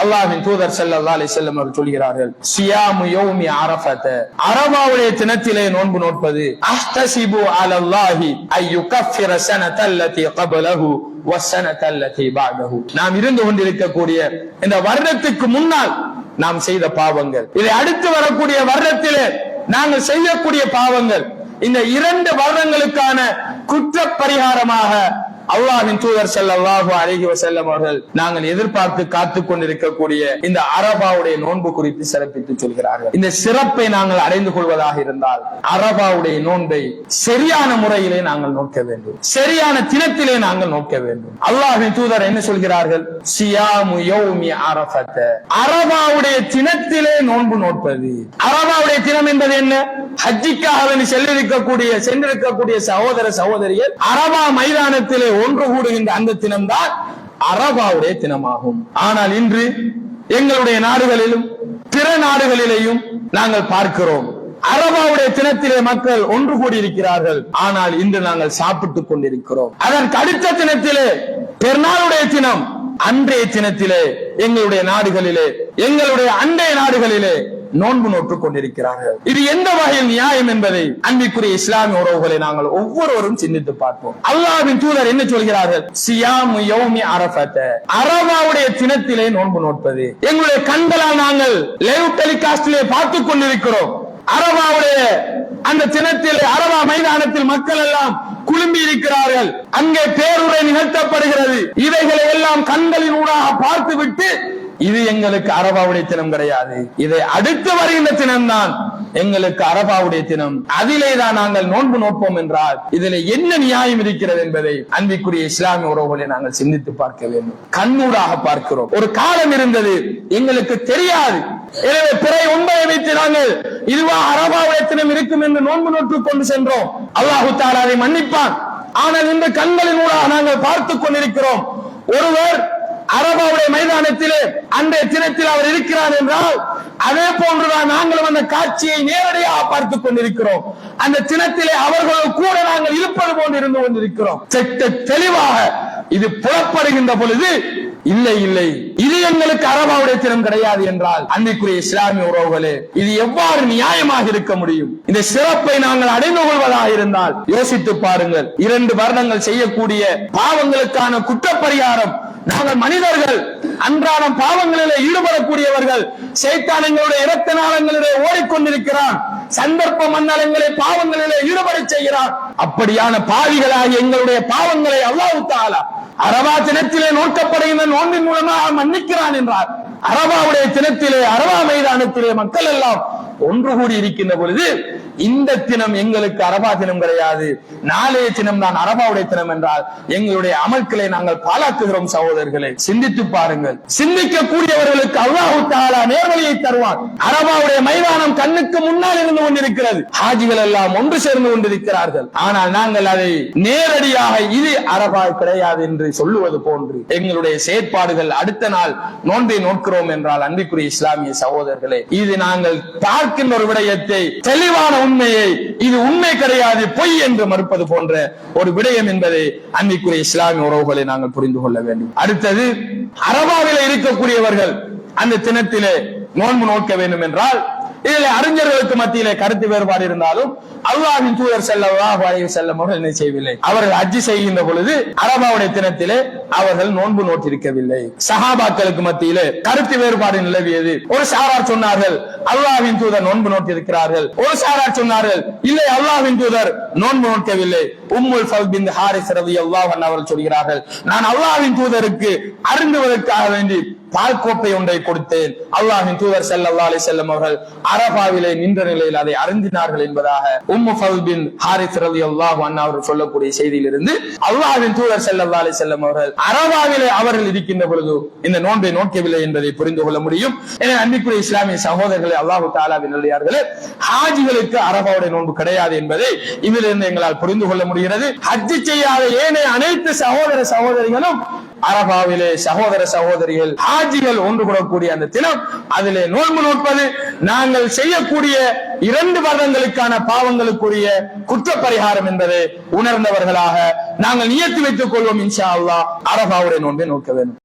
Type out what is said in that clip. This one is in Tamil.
அல்லாஹின் தூதர் செல்லல்லா அலி செல்லம் அவர் சொல்கிறார்கள் சியாமு யோமி அரஃபத. அரபாவுடைய தினத்திலே நோன்பு நோட்பது அஹ்தசிபு அலல்லாஹி ஐ யுகஃபிர ஸனதல்லதி வசன வஸனதல்லதி பஅதஹு நாம் இருந்து கொண்டிருக்கக்கூடிய இந்த வருடத்துக்கு முன்னால் நாம் செய்த பாவங்கள். இதை அடுத்து வரக்கூடிய வருடத்திலே நாங்கள் செய்யக்கூடிய பாவங்கள். இந்த இரண்டு வருடங்களுக்கான குற்ற பரிகாரமாக அல்லாஹின் தூதர் ஸல்லல்லாஹு அழகி வசல்லம் அவர்கள் நாங்கள் எதிர்பார்த்து காத்துக் கொண்டிருக்கக்கூடிய இந்த அரபாவுடைய நோன்பு குறித்து சிறப்பித்து சொல்கிறார்கள். இந்த சிறப்பை நாங்கள் அடைந்து கொள்வதாக இருந்தால் அரபாவுடைய நோன்பை சரியான முறையிலே நாங்கள் நோக்க வேண்டும். சரியான தினத்திலே நாங்கள் நோக்க வேண்டும். அல்லாஹின் தூதர் என்ன சொல்கிறார்கள்? சியாமு யௌமி அரபாவுடைய தினத்திலே நோன்பு நோட்பது அரபாவுடைய தினம் என்பது என்ன? ஹஜ்ஜிக்காக சென்றிருக்கக்கூடிய சென்றிருக்கக்கூடிய சகோதர சகோதரியர் அரபா மைதானத்திலே ஒன்று கூடுகின்ற அந்த தினம்தான் அரபாவுடைய தினமாகும். ஆனால் இன்று எங்களுடைய நாடுகளிலும் பிற நாடுகளிலேயும் நாங்கள் பார்க்கிறோம். அரபாவுடைய தினத்திலே மக்கள் ஒன்று கூடியிருக்கிறார்கள். ஆனால் இன்று நாங்கள் சாப்பிட்டுக் கொண்டிருக்கிறோம். அதற்கு அடுத்த தினத்திலே பெருநாளுடைய தினம். அன்றைய தினத்திலே எங்களுடைய நாடுகளிலே எங்களுடைய அண்டைய நாடுகளிலே நோன்பு நோற்றுக் கொண்டிருக்கிறார்கள் இது எந்த வகையில் நியாயம் என்பதை அன்பிற்குரிய இஸ்லாமிய உறவுகளை நாங்கள் ஒவ்வொருவரும் சிந்தித்து பார்ப்போம். அல்லாவின் தூதர் என்ன சொல்கிறார்கள்? சியாமு யோமி அரபத்த அரபாவுடைய தினத்திலே நோன்பு நோட்பது எங்களுடைய கண்களால் நாங்கள் லைவ் டெலிகாஸ்டிலே பார்த்துக் கொண்டிருக்கிறோம். அரபாவுடைய அந்த தினத்தில் அரபா மைதானத்தில் மக்கள் எல்லாம் குழும்பி இருக்கிறார்கள். அங்கே பேருரை நிகழ்த்தப்படுகிறது. இவைகளை எல்லாம் கண்களின் ஊடாக பார்த்துவிட்டு இது எங்களுக்கு அரபாவுடைய தினம் கிடையாது. இதை அடுத்து வருகின்ற தினம்தான் எங்களுக்கு அரபாவுடைய தினம். அதிலே தான் நாங்கள் நோன்பு நோட்போம் என்றால் இதில் என்ன நியாயம் இருக்கிறது என்பதை அன்பிக்குரிய இஸ்லாமிய உறவுகளை நாங்கள் சிந்தித்து பார்க்க வேண்டும். கண்ணூடாக பார்க்கிறோம். ஒரு காலம் இருந்தது எங்களுக்கு தெரியாது. எனவே பிறை உண்மையை வைத்து நாங்கள் இதுவா அரபாவுடைய தினம் இருக்கும் என்று நோன்பு நோட்டு கொண்டு சென்றோம். அல்லாஹு தாலா மன்னிப்பான். ஆனால் இந்த கண்களின் ஊடாக நாங்கள் பார்த்துக் கொண்டிருக்கிறோம். ஒருவர் அரபாவுடைய மைதானத்திலே அன்றைய தினத்தில் அவர் இருக்கிறார் என்றால் அதே போன்றுதான் நாங்களும் அந்த காட்சியை நேரடியாக பார்த்துக் கொண்டிருக்கிறோம். அந்த தினத்திலே அவர்களோடு கூட நாங்கள் இருப்பது போன்று இருந்து கொண்டிருக்கிறோம். செட்ட தெளிவாக இது புறப்படுகின்ற பொழுது இல்லை இல்லை இது எங்களுக்கு அரபாவுடைய திறன் கிடையாது என்றால் அன்றைக்குரிய இஸ்லாமிய உறவுகளே இது எவ்வாறு நியாயமாக இருக்க முடியும்? இந்த சிறப்பை நாங்கள் அடைந்து கொள்வதாக இருந்தால் யோசித்து பாருங்கள். இரண்டு வருடங்கள் செய்யக்கூடிய பாவங்களுக்கான குற்றப்பரிகாரம் நாங்கள் மனிதர்கள் அன்றாடம் பாவங்களிலே ஈடுபடக்கூடியவர்கள் சைத்தானங்களுடைய இரத்த நாளங்களிலே ஓடிக்கொண்டிருக்கிறான் சந்தர்ப்ப மன்னலங்களை பாவங்களிலே ஈடுபட செய்கிறான். அப்படியான பாவிகளாகி எங்களுடைய பாவங்களை அல்லாஹ் தாலா அரபா தினத்திலே நோக்கப்படுகின்ற நோன்பின் மூலமாக மன்னிக்கிறான் என்றார். அரபாவுடைய தினத்திலே அரபா மைதானத்திலே மக்கள் எல்லாம் ஒன்று கூடி இருக்கின்ற பொழுது இந்த தினம் எங்களுக்கு அரபா தினம் கிடையாது. நாளைய தினம் தான் அரபாவுடைய தினம் என்றால் எங்களுடைய அமல்களை நாங்கள் பாலாக்குகிறோம் சகோதரர்களை. சிந்தித்து பாருங்கள். சிந்திக்க கூடியவர்களுக்கு அல்லாஹு தாலா நேர் தருவான் அரபாவுடைய மைதானம் கண்ணுக்கு முன்னால் இருந்து கொண்டிருக்கிறது. ஹாஜிகள் எல்லாம் ஒன்று சேர்ந்து கொண்டிருக்கிறார்கள். ஆனால் நாங்கள் அதை நேரடியாக இது அரபா கிடையாது என்று சொல்லுவது போன்று எங்களுடைய செயற்பாடுகள் அடுத்த நாள் நோன்பை நோக்கிறோம் என்றால் அன்பிற்குரிய இஸ்லாமிய சகோதரர்களே இது நாங்கள் பார்க்கின்ற ஒரு விடயத்தை தெளிவான உண்மையை இது உண்மை கிடையாது பொய் என்று மறுப்பது போன்ற ஒரு விடயம் என்பதை அன்பிற்குரிய இஸ்லாமிய உறவுகளை நாங்கள் புரிந்து கொள்ள வேண்டும். அடுத்தது அரபாவில் இருக்கக்கூடியவர்கள் அந்த தினத்திலே நோன்பு நோக்க வேண்டும் என்றால் இதில் அறிஞர்களுக்கு மத்தியிலே கருத்து வேறுபாடு இருந்தாலும் அல்லாஹின் தூதர் செல்லவா அலைஹி செல்லம் என்ன செய்யவில்லை? அவர்கள் அஜி செய்கின்ற பொழுது அரபாவுடைய தினத்திலே அவர்கள் நோன்பு நோட்டிருக்கவில்லை சஹாபாக்களுக்கு மத்தியிலே கருத்து வேறுபாடு நிலவியது. ஒரு சாரார் சொன்னார்கள் அல்லாஹ்வின் தூதர் நோன்பு நோட்டிருக்கிறார்கள் ஒரு சாரார் சொன்னார்கள் இல்லை அல்லாஹ்வின் தூதர் நோன்பு நோக்கவில்லை உம்முல் ஃபல் பின் ஹாரிஸ் ரவி அல்லாஹன் அவர்கள் சொல்கிறார்கள் நான் அல்லாஹ்வின் தூதருக்கு அருந்துவதற்காக வேண்டி பால் கோப்பை ஒன்றை கொடுத்தேன். அல்லாஹின் தூதர் ஸல்லல்லாஹு அலைஹி வஸல்லம் அவர்கள் அரபாவிலே நின்ற நிலையில் அதை அருந்தினார்கள் என்பதாக உம்மு ஃபல் பின் ஹாரிஸ் ரவி அல்லாஹ் அவர்கள் சொல்லக்கூடிய செய்தியிலிருந்து அல்லாஹின் தூதர் ஸல்லல்லாஹு அலைஹி வஸல்லம் அவர்கள் அரபாவிலே அவர்கள் இருக்கின்ற பொழுது இந்த நோன்பை நோக்கவில்லை என்பதை புரிந்து கொள்ள முடியும். எனவே அன்பிற்குரிய இஸ்லாமிய சகோதரர்களை அல்லாஹு தாலாவின் நல்லியார்களே ஹாஜிகளுக்கு அரபாவுடைய நோன்பு கிடையாது என்பதை இதிலிருந்து எங்களால் புரிந்து கொள்ள முடிகிறது. ஹஜ்ஜி செய்யாத ஏனைய அனைத்து சகோதர சகோதரிகளும் அரபாவிலே சகோதர சகோதரிகள் ஹாஜிகள் ஒன்று கூடக்கூடிய அந்த தினம் அதிலே நோன்பு நோட்பது. நாங்கள் செய்யக்கூடிய இரண்டு வருடங்களுக்கான பாவங்களுக்குரிய குற்ற பரிகாரம் என்பதை உணர்ந்தவர்களாக நாங்கள் நியத்து வைத்துக் கொள்வோம் இன்ஷா அல்லா அரபாவுடைய நோன்பை நோக்க வேண்டும்.